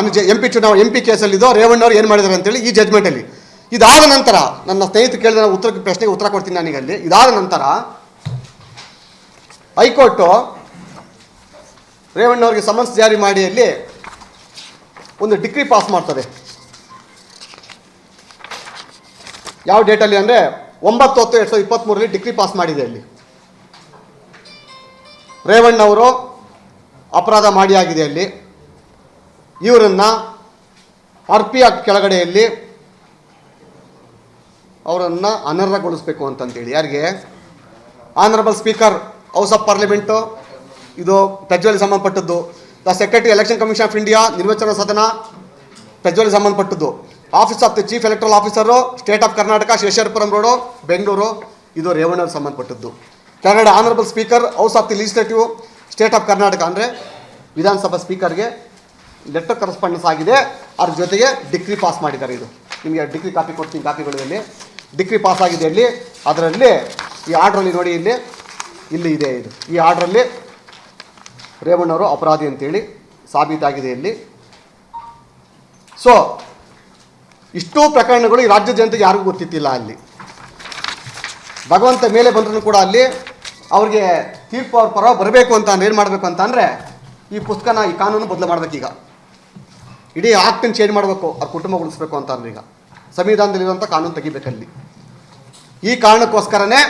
ನನ್ನ J M P ಚುನಾವಣೆ M P Revanna ರೇವಣ್ಣವ್ರು ಏನು ಮಾಡಿದ್ದಾರೆ ಅಂತೇಳಿ ಈ ಜಜ್ಮೆಂಟಲ್ಲಿ ಇದಾದ ನಂತರ ನನ್ನ ಸ್ನೇಹಿತ ಕೇಳಿದ ಉತ್ತರ ಪ್ರಶ್ನೆಗೆ ಉತ್ತರ ಕೊಡ್ತೀನಿ ನಾನೀಗ ಅಲ್ಲಿ. ಇದಾದ ನಂತರ ಹೈಕೋರ್ಟು ರೇವಣ್ಣವ್ರಿಗೆ ಸಮನ್ಸ್ ಜಾರಿ ಮಾಡಿ ಅಲ್ಲಿ ಒಂದು ಡಿಗ್ರಿ ಪಾಸ್ ಮಾಡ್ತದೆ. ಯಾವ ಡೇಟಲ್ಲಿ ಅಂದರೆ ಒಂಬತ್ತು ಹತ್ತು ಎರಡು ಸಾವಿರದ ಇಪ್ಪತ್ತ್ಮೂರಲ್ಲಿ ಡಿಗ್ರಿ ಪಾಸ್ ಮಾಡಿದೆ ಅಲ್ಲಿ. ರೇವಣ್ಣವರು ಅಪರಾಧ ಮಾಡಿ ಆಗಿದೆ ಅಲ್ಲಿ. ಇವರನ್ನು ಆರ್ ಪಿ ಆಕ್ಟ್ ಕೆಳಗಡೆಯಲ್ಲಿ ಅವರನ್ನು ಅನರ್ಹಗೊಳಿಸ್ಬೇಕು ಅಂತಂತೇಳಿ ಯಾರಿಗೆ? Honourable speaker house of parliament ಇದು ಪ್ರಜ್ವಲಿಗೆ ಸಂಬಂಧಪಟ್ಟದ್ದು. The secretary election commission of India ನಿರ್ವಚನ ಸದನ ಪ್ರಜ್ವಲಿಗೆ ಸಂಬಂಧಪಟ್ಟದ್ದು. Office of the chief electoral officer state of Karnataka Seshadripuram road Bengaluru ಇದು ರೇವಣ್ಣವ್ರಿಗೆ ಸಂಬಂಧಪಟ್ಟದ್ದು. ಕೆಳಗಡೆ honourable speaker house of the legislative state of Karnataka ಅಂದರೆ ವಿಧಾನಸಭಾ ಸ್ಪೀಕರ್ಗೆ ಲೆಟರ್ ಕರೆಸ್ಪಾಂಡೆನ್ಸ್ ಆಗಿದೆ. ಅದ್ರ ಜೊತೆಗೆ ಡಿಗ್ರಿ ಪಾಸ್ ಮಾಡಿದ್ದಾರೆ ಇದು. ನಿಮಗೆ ಡಿಗ್ರಿ ಕಾಪಿ ಕೊಡ್ತೀನಿ ಕಾಪಿಗಳಲ್ಲಿ ಡಿಗ್ರಿ ಪಾಸ್ ಆಗಿದೆ ಇಲ್ಲಿ. ಅದರಲ್ಲಿ ಈ ಆರ್ಡ್ರಲ್ಲಿ ನೋಡಿ ಇಲ್ಲಿ. ಇಲ್ಲಿ ಇದೆ ಇದು. ಈ ಆರ್ಡ್ರಲ್ಲಿ ರೇವಣ್ಣವರು ಅಪರಾಧಿ ಅಂತೇಳಿ ಸಾಬೀತಾಗಿದೆ ಇಲ್ಲಿ. ಸೊ ಇಷ್ಟೂ ಪ್ರಕರಣಗಳು ಈ ರಾಜ್ಯ ಜನತೆಗೆ ಯಾರಿಗೂ ಗೊತ್ತಿತ್ತಿಲ್ಲ ಅಲ್ಲಿ. ಭಗವಂತ ಮೇಲೆ ಬಂದರೂ ಕೂಡ ಅಲ್ಲಿ ಅವ್ರಿಗೆ ತೀರ್ಪು ಅವ್ರ ಪರ ಬರಬೇಕು ಅಂತ ಏನು ಮಾಡಬೇಕು ಅಂತ ಈ ಪುಸ್ತಕನ ಈ ಕಾನೂನು ಬದಲು ಮಾಡ್ಬೇಕೀಗ. ಇಡೀ ಆಕ್ಟನ್ನು ಚೇಂಜ್ ಮಾಡಬೇಕು, ಅವ್ರ ಕುಟುಂಬ ಉಳಿಸ್ಬೇಕು ಅಂತ ಈಗ ಸಂವಿಧಾನದಲ್ಲಿರುವಂಥ ಕಾನೂನು ತೆಗಿಬೇಕಲ್ಲಿ. ಈ ಕಾರಣಕ್ಕೋಸ್ಕರನೇ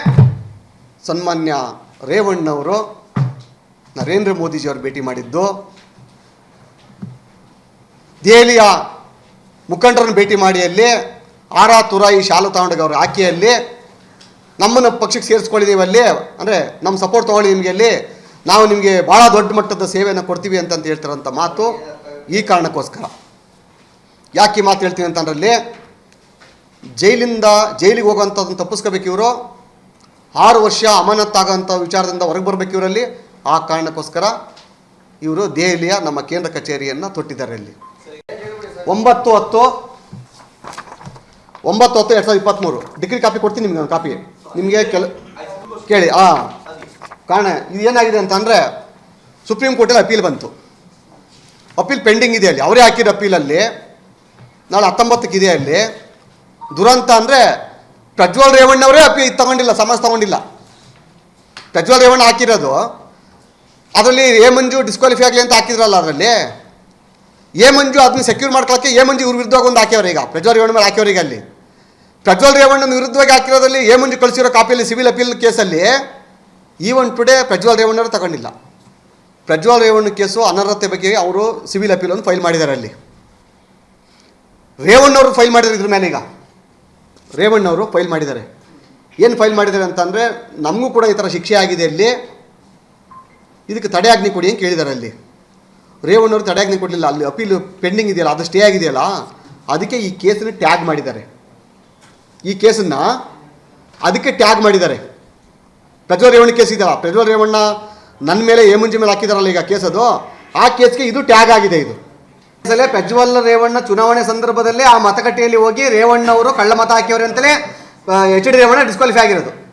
ಸನ್ಮಾನ್ಯ ರೇವಣ್ಣವರು ನರೇಂದ್ರ ಮೋದಿಜಿಯವರು ಭೇಟಿ ಮಾಡಿದ್ದು. ದೆಹಲಿಯ ಮುಖಂಡರನ್ನು ಭೇಟಿ ಮಾಡಿ ಅಲ್ಲಿ ಆರಾ ತುರಾಯಿ ಶಾಲು ತಾಂಡಗ ಅವರು ಆಕೆಯಲ್ಲಿ ನಮ್ಮನ್ನು ಪಕ್ಷಕ್ಕೆ ಸೇರಿಸ್ಕೊಂಡಿದ್ದೀವಿ ಅಲ್ಲಿ ಅಂದರೆ ನಮ್ಮ ಸಪೋರ್ಟ್ ತೊಗೊಳ್ಳಿ ನಿಮಗೆ ಅಲ್ಲಿ, ನಾವು ನಿಮಗೆ ಭಾಳ ದೊಡ್ಡ ಮಟ್ಟದ ಸೇವೆಯನ್ನು ಕೊಡ್ತೀವಿ ಅಂತಂತ ಹೇಳ್ತಾರಂಥ ಮಾತು. ಈ ಕಾರಣಕ್ಕೋಸ್ಕರ. ಯಾಕೆ ಮಾತು ಹೇಳ್ತೀನಿ ಅಂತಂದ್ರಲ್ಲಿ, ಜೈಲಿಂದ, ಜೈಲಿಗೆ ಹೋಗೋವಂಥದ್ದನ್ನು ತಪ್ಪಿಸ್ಕೋಬೇಕು ಇವರು. ಆರು ವರ್ಷ ಅಮಾನತ್ತಾಗೋಂಥ ವಿಚಾರದಿಂದ ಹೊರಗೆ ಬರಬೇಕು ಇವರಲ್ಲಿ. ಆ ಕಾರಣಕ್ಕೋಸ್ಕರ ಇವರು ದೆಹಲಿಯ ನಮ್ಮ ಕೇಂದ್ರ ಕಚೇರಿಯನ್ನು ತೊಟ್ಟಿದ್ದಾರೆ ಇಲ್ಲಿ. ಒಂಬತ್ತು ಹತ್ತು ಒಂಬತ್ತು ಹತ್ತು ಎರಡು ಸಾವಿರದ ಇಪ್ಪತ್ತ್ಮೂರು ಡಿಗ್ರಿ ಕಾಪಿ ಕೊಡ್ತೀನಿ ನಿಮ್ಗೆ ಒಂದು ಕಾಪಿ ನಿಮಗೆ ಕೆಲ, ಕೇಳಿ ಹಾಂ ಕಾರಣ, ಇದು ಏನಾಗಿದೆ ಅಂತಂದರೆ, ಸುಪ್ರೀಂ ಕೋರ್ಟಲ್ಲಿ ಅಪೀಲ್ ಬಂತು. ಅಪೀಲ್ ಪೆಂಡಿಂಗ್ ಇದೆ ಅಲ್ಲಿ. ಅವರೇ ಹಾಕಿರೋ ಅಪೀಲಲ್ಲಿ, ನಾಳೆ ಹತ್ತೊಂಬತ್ತಕ್ಕೆ ಇದೆ ಅಲ್ಲಿ. ದುರಂತ ಅಂದರೆ ಪ್ರಜ್ವಲ್ ರೇವಣ್ಣವರೇ ಅಪೀಲ್ ತಗೊಂಡಿಲ್ಲ ಸಮಾಜ ತಗೊಂಡಿಲ್ಲ. ಪ್ರಜ್ವಲ್ ರೇವಣ್ಣ ಹಾಕಿರೋದು, ಅದರಲ್ಲಿ ಎ ಮಂಜು ಡಿಸ್ಕ್ವಾಲಿಫೈ ಆಗಲಿ ಅಂತ ಹಾಕಿದ್ರಲ್ಲ ಅದರಲ್ಲಿ. ಎ ಮಂಜು ಅದನ್ನ ಸೆಕ್ಯೂರ್ ಮಾಡ್ಕೊಳ್ಳೋಕ್ಕೆ ಎ ಮಂಜು ಇವ್ರ ವಿರುದ್ಧವಾಗಿ ಒಂದು ಹಾಕ್ಯವ್ರೆ ಈಗ. ಪ್ರಜ್ವಲ್ ರೇವಣ್ಣ ಮೇಲೆ ಹಾಕ್ಯವ್ರೆ ಅಲ್ಲಿ. ಪ್ರಜ್ವಲ್ ರೇವಣ್ಣನ ವಿರುದ್ಧವಾಗಿ ಹಾಕಿರೋದ್ರಲ್ಲಿ ಎ ಮಂಜು ಕಳಿಸಿರೋ ಕಾಪಿಯಲ್ಲಿ ಸಿವಿಲ್ ಅಪೀಲ್ ಕೇಸಲ್ಲಿ ಈವನ್ ಟುಡೇ ಪ್ರಜ್ವಲ್ ರೇವಣ್ಣರು ತಗೊಂಡಿಲ್ಲ. ಪ್ರಜ್ವಲ್ ರೇವಣ್ಣ ಕೇಸು ಅನರ್ಹತೆ ಬಗ್ಗೆ ಅವರು ಸಿವಿಲ್ ಅಪೀಲನ್ನು ಫೈಲ್ ಮಾಡಿದ್ದಾರೆ ಅಲ್ಲಿ. ರೇವಣ್ಣವರು ಫೈಲ್ ಮಾಡಿದ್ದಾರೆ ಇದ್ರ ಮೇಲೆ ಈಗ. ರೇವಣ್ಣವರು ಫೈಲ್ ಮಾಡಿದ್ದಾರೆ. ಏನು ಫೈಲ್ ಮಾಡಿದ್ದಾರೆ ಅಂತಂದರೆ ನಮಗೂ ಕೂಡ ಈ ಥರ ಶಿಕ್ಷೆ ಆಗಿದೆ ಅಲ್ಲಿ. ಇದಕ್ಕೆ ತಡೆಯಾಜ್ಞೆ ಕೊಡಿ ಅಂತ ಕೇಳಿದ್ದಾರೆ ಅಲ್ಲಿ. ರೇವಣ್ಣವರು ತಡೆಯಾಜ್ಞೆ ಕೊಡಲಿಲ್ಲ. ಅಲ್ಲಿ ಅಪೀಲ್ ಪೆಂಡಿಂಗ್ ಇದೆಯಲ್ಲ, ಅದು ಸ್ಟೇ ಆಗಿದೆಯಲ್ಲ, ಅದಕ್ಕೆ ಈ ಕೇಸನ್ನು ಟ್ಯಾಗ್ ಮಾಡಿದ್ದಾರೆ. ಈ ಕೇಸನ್ನು ಅದಕ್ಕೆ ಟ್ಯಾಗ್ ಮಾಡಿದ್ದಾರೆ. ಪ್ರಜ್ವಲ್ ರೇವಣ್ಣ ಕೇಸ್ ಇದೆಯಲ್ಲ, ಪ್ರಜ್ವಲ್ ರೇವಣ್ಣ ನನ್ನ ಮೇಲೆ ಏಮುಂಜಿ ಮೇಲೆ ಹಾಕಿದಾರಲ್ಲ ಈಗ ಕೇಸ್ ಅದು? ಆ ಕೇಸ್ಗೆ ಇದು ಟ್ಯಾಗ್ ಆಗಿದೆ ಇದು. ಸಲ ಪ್ರಜ್ವಲ್ ರೇವಣ್ಣ ಚುನಾವಣೆ ಸಂದರ್ಭದಲ್ಲೇ ಆ ಮತಗಟ್ಟೆಯಲ್ಲಿ ಹೋಗಿ ರೇವಣ್ಣ ಅವರು ಕಳ್ಳ ಮತ ಹಾಕಿವ್ರೆ ಅಂತಲೇ ಎಚ್ ಡಿ ರೇವಣ್ಣ ಡಿಸ್ಕ್ವಾಲಿಫೈ ಆಗಿರೋದು.